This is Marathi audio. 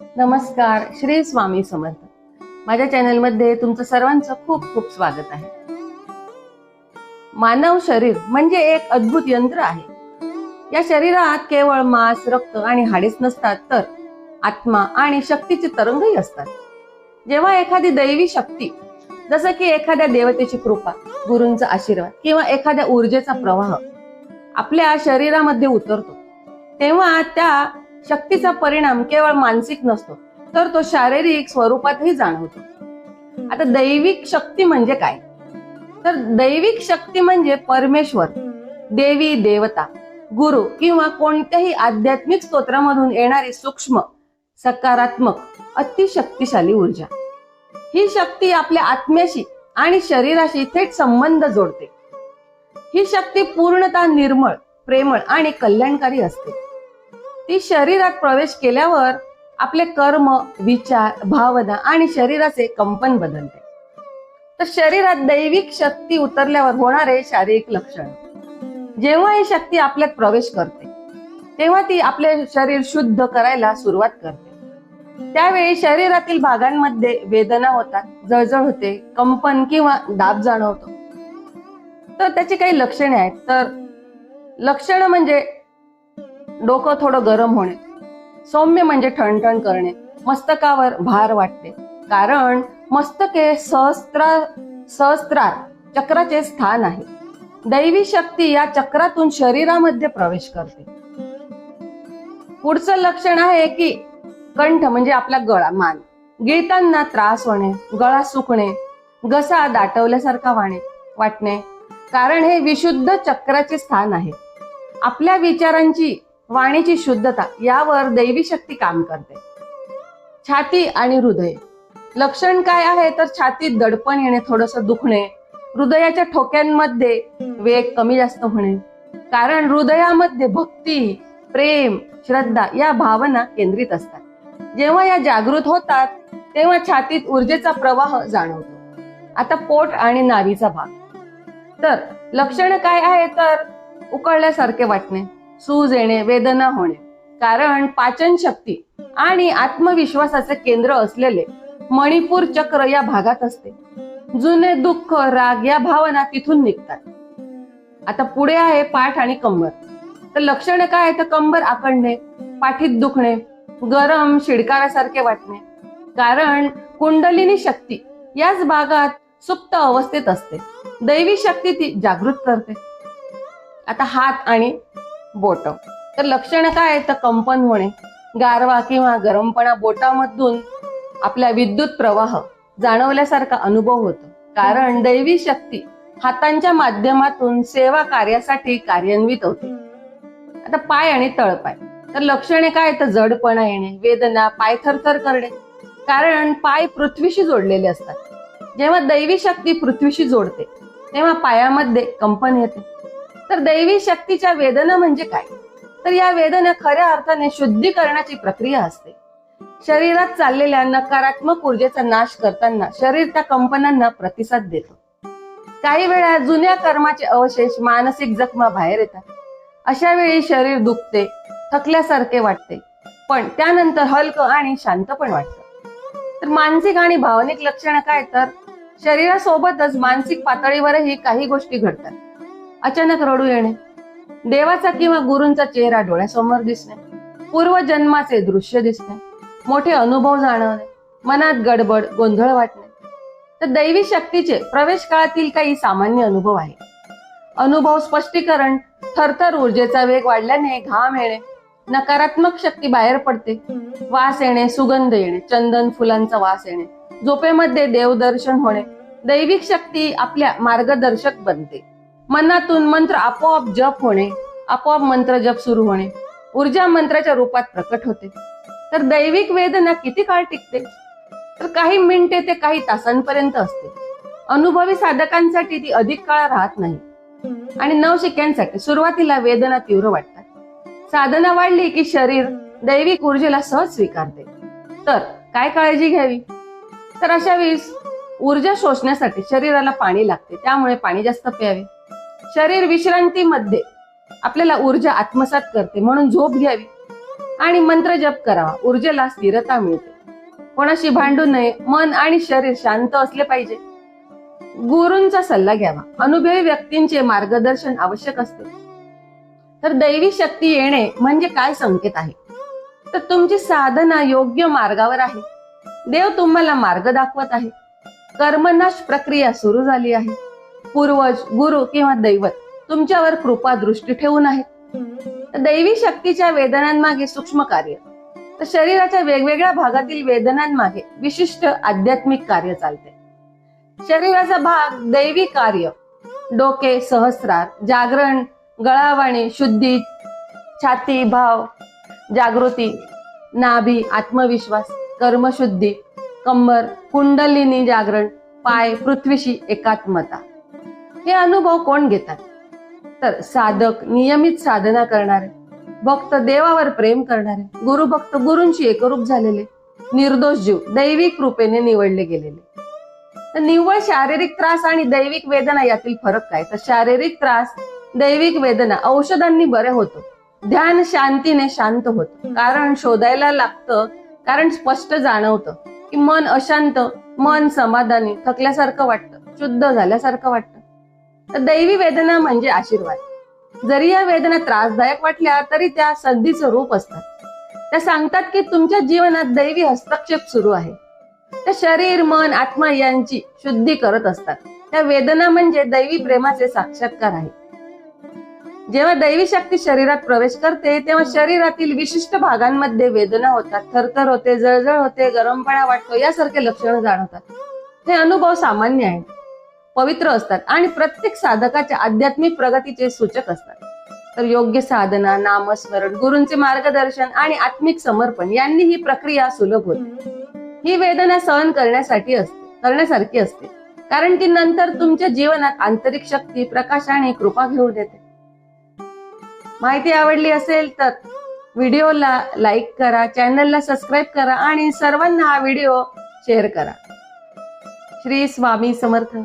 नमस्कार श्री स्वामी समर्थ. माझ्या चॅनलमध्ये तुमचं सर्वांचं खूप खूप स्वागत आहे. मानव शरीर म्हणजे एक अद्भुत यंत्र आहे. या शरीरात केवळ मांस रक्त आणि हाडेच नसतात तर आत्मा आणि शक्तीचे तरंगही असतात. जेव्हा एखादी दैवी शक्ती जसं की एखाद्या देवतेची कृपा गुरूंचा आशीर्वाद किंवा एखाद्या ऊर्जेचा प्रवाह आपल्या शरीरामध्ये उतरतो तेव्हा त्या शक्तीचा परिणाम केवळ मानसिक नसतो तर तो शारीरिक स्वरूपातही जाणवतो. आता दैविक शक्ती म्हणजे काय? तर दैविक शक्ती म्हणजे परमेश्वर देवी देवता गुरु किंवा कोणत्याही आध्यात्मिक स्तोत्रामधून येणारी सूक्ष्म सकारात्मक अतिशक्तिशाली ऊर्जा. ही शक्ती आपल्या आत्म्याशी आणि शरीराशी थेट संबंध जोडते. ही शक्ती पूर्णतः निर्मळ प्रेमळ आणि कल्याणकारी असते. ती शरीरात प्रवेश केल्यावर आपले कर्म विचार भावना आणि शरीराचे कंपन बदलते. तर शरीरात दैविक शक्ती उतरल्यावर होणारे शारीरिक लक्षण. जेव्हा ही शक्ती आपल्यात प्रवेश करते तेव्हा ती आपले शरीर शुद्ध करायला सुरुवात करते. त्यावेळी शरीरातील भागांमध्ये वेदना होतात जळजळ होते कंपन किंवा दाब जाणवतो. तर त्याची काही लक्षणे आहेत. तर लक्षण म्हणजे डोकं थोडं गरम होणे. सौम्य म्हणजे ठणठण करणे. मस्तकावर भार वाटते कारण मस्तक हे सहस्त्रा सहस्त्रार चक्राचे स्थान आहे. दैवी शक्ती या चक्रातून शरीरामध्ये प्रवेश करते. पुढचं लक्षण आहे की कंठ म्हणजे आपला गळा मान. गिळताना त्रास होणे गळा सुकणे घसा दाटवल्यासारखा वाणे वाटणे. कारण हे विशुद्ध चक्राचे स्थान आहे. आपल्या विचारांची वाणीची शुद्धता यावर दैवी शक्ती काम करते. छाती आणि हृदय. लक्षण काय आहे? तर छातीत दडपण येणे थोडस दुखणे. हृदयाच्या ठोक्यांमध्ये वेग कमी जास्त होणे. कारण हृदयामध्ये भक्ती प्रेम श्रद्धा या भावना केंद्रित असतात. जेव्हा या जागृत होतात तेव्हा छातीत ऊर्जेचा प्रवाह जाणवतो. आता पोट आणि नावीचा भाग. तर लक्षण काय आहे तर उकळल्यासारखे वाटणे. सूज येणे वेदना होणे. कारण पाचन शक्ती आणि आत्मविश्वासाचे केंद्र असलेले मणिपूर चक्र या भागात असते. जुने दुःख राग या भावना तिथून निघतात. आता पुढे आहे पाठ आणि कंबर. तर लक्षण काय तर कंबर आखडणे पाठीत दुखणे गरम शिडकाव्यासारखे वाटणे. कारण कुंडलिनी शक्ती याच भागात सुप्त अवस्थेत असते. दैवी शक्ती ती जागृत करते. आता हात आणि बोट. तर लक्षण काय आहे तर कंपन होणे गारवा किंवा गरमपणा बोटामधून आपला विद्युत प्रवाह जाणवल्यासारखा अनुभव होतो. कारण दैवी शक्ती हातांच्या माध्यमातून सेवा कार्यासाठी कार्यान्वित होते. आता पाय आणि तळपाय. तर लक्षणे काय तर जडपणा येणे वेदना पाय थरथर करणे. कारण पाय पृथ्वीशी जोडलेले असतात. जेव्हा दैवी शक्ती पृथ्वीशी जोडते तेव्हा पायामध्ये कंपन येते. तर दैवी शक्तीच्या वेदना म्हणजे काय? तर या वेदना खऱ्या अर्थाने शुद्धीकरणाची प्रक्रिया असते. शरीरात चाललेल्या नकारात्मक ऊर्जेचा नाश करताना शरीर त्या कंपनांना प्रतिसाद देतो. काही वेळा जुन्या कर्माचे अवशेष मानसिक जखमा बाहेर येतात. अशा वेळी शरीर दुखते थकल्यासारखे वाटते पण त्यानंतर हलकं आणि शांत पण वाटतं. तर मानसिक आणि भावनिक लक्षणं काय? तर शरीरासोबतच मानसिक पातळीवरही काही गोष्टी घडतात. अचानक रडू येणे. देवाचा किंवा गुरूंचा चेहरा डोळ्यासमोर दिसणे. पूर्वजन्माचे दृश्य दिसणे. मोठे अनुभव जाणवणे. मनात गडबड गोंधळ वाटणे. तर दैवी शक्तीचे प्रवेश काळातील काही सामान्य अनुभव आहे अनुभव स्पष्टीकरण थरथर ऊर्जेचा वेग वाढल्याने घाम येणे. नकारात्मक शक्ती बाहेर पडते. वास येणे सुगंध येणे चंदन फुलांचा वास येणे. झोपेमध्ये देवदर्शन होणे. दैविक शक्ती आपल्या मार्गदर्शक बनते. मनातून मंत्र आपोआप जप होणे आपोआप मंत्र जप सुरू होणे ऊर्जा मंत्राच्या रूपात प्रकट होते. तर दैविक वेदना किती काळ टिकते? तर काही मिनिटे ते काही तासांपर्यंत असते. अनुभवी साधकांसाठी ती अधिक काळ राहत नाही. आणि नवशिक्यांसाठी सुरुवातीला वेदना तीव्र वाटतात. साधना वाढली की शरीर दैविक ऊर्जेला सहज स्वीकारते. तर काय काळजी घ्यावी? तर अशा वेळी ऊर्जा शोषण्यासाठी शरीराला पाणी लागते. त्यामुळे पाणी जास्त प्यावे. शरीर विश्रांतीमध्ये आपल्याला ऊर्जा आत्मसात करते म्हणून झोप घ्यावी आणि मंत्र जप करावा. ऊर्जेला स्थिरता मिळते. कोणाशी भांडू नये मन आणि शरीर शांत असले पाहिजे. गुरूंचा सल्ला घ्यावा. अनुभवी व्यक्तींचे मार्गदर्शन आवश्यक असते. तर दैवी शक्ती येणे म्हणजे काय संकेत आहे? तर तुमची साधना योग्य मार्गावर आहे. देव तुम्हाला मार्ग दाखवत आहे. कर्मनाश प्रक्रिया सुरू झाली आहे. पूर्वज गुरु किंवा दैवत तुमच्यावर कृपा दृष्टी ठेवून आहे. दैवी शक्तीच्या वेदनांमागे सूक्ष्म कार्य. तर शरीराच्या वेगवेगळ्या भागातील वेदनांमागे विशिष्ट आध्यात्मिक कार्य चालते. शरीराचा भाग दैवी कार्य. डोके सहस्रार जागरण गळावाणी शुद्धी छाती भाव जागृती नाभी आत्मविश्वास कर्मशुद्धी कंबर कुंडलिनी जागरण पाय पृथ्वीशी एकात्मता. हे अनुभव कोण घेतात? तर साधक नियमित साधना करणारे भक्त देवावर प्रेम करणारे गुरु भक्त गुरूंशी एकरूप झालेले निर्दोष जीव दैविक कृपेने निवडले गेलेले. तर निव्वळ शारीरिक त्रास आणि दैविक वेदना यातील फरक काय? तर शारीरिक त्रास दैविक वेदना औषधांनी बरे होतो. ध्यान शांतीने शांत होतं. कारण शोधायला लागतं कारण स्पष्ट जाणवतं की मन अशांत मन समाधानी थकल्यासारखं वाटतं शुद्ध झाल्यासारखं वाटतं. तर दैवी वेदना म्हणजे आशीर्वाद. जरी या वेदना त्रासदायक वाटल्या तरी त्या संधीचं रूप असतात. त्या सांगतात की तुमच्या जीवनात दैवी हस्तक्षेप सुरू आहे. त्या शरीर मन आत्मा यांची शुद्धी करत असतात. त्या वेदना म्हणजे दैवी प्रेमाचे साक्षात्कार आहे. जेव्हा दैवी शक्ती शरीरात प्रवेश करते तेव्हा शरीरातील विशिष्ट भागांमध्ये वेदना होतात. थरथर होते जळजळ होते गरमपणा वाटतो यासारखे लक्षणं जाणवतात. हे अनुभव सामान्य आहेत. पवित्र असतात आणि प्रत्येक साधकाच्या आध्यात्मिक प्रगतीचे सूचक असतात. तर योग्य साधना नामस्मरण गुरूंचे मार्गदर्शन आणि आत्मिक समर्पण यांनी ही प्रक्रिया सुलभ होते. ही वेदना सहन करण्यासाठी असते करण्यासारखी असते. कारण ती नंतर तुमच्या जीवनात आंतरिक शक्ती प्रकाश आणि कृपा घेऊन येते. माहिती आवडली असेल तर व्हिडिओला लाईक करा चॅनलला सबस्क्राईब करा आणि सर्वांना हा व्हिडिओ शेअर करा. श्री स्वामी समर्थ.